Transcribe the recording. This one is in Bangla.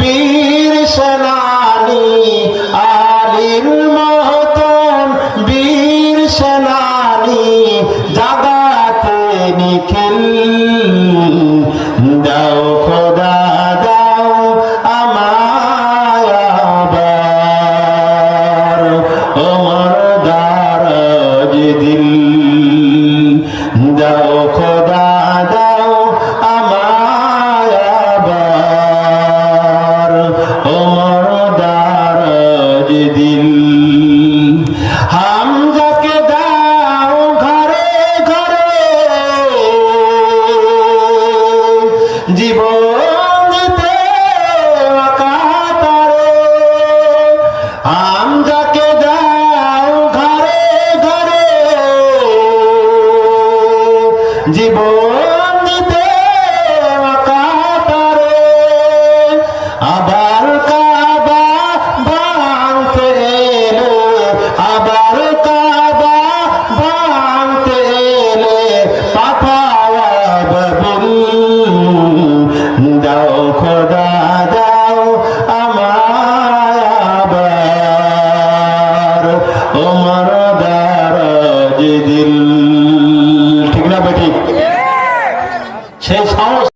বীর সেনানি, আলীর মতন বীর সেনানি, জাগাতে নিখিল। দাও খোদা, দাও আমায় আবার ওমর দারাজ দিল দাও খোদা দিল হামজাকে দাও ঘরে ঘরে। জীবন জীবন কিনা বেটি সেই সাহস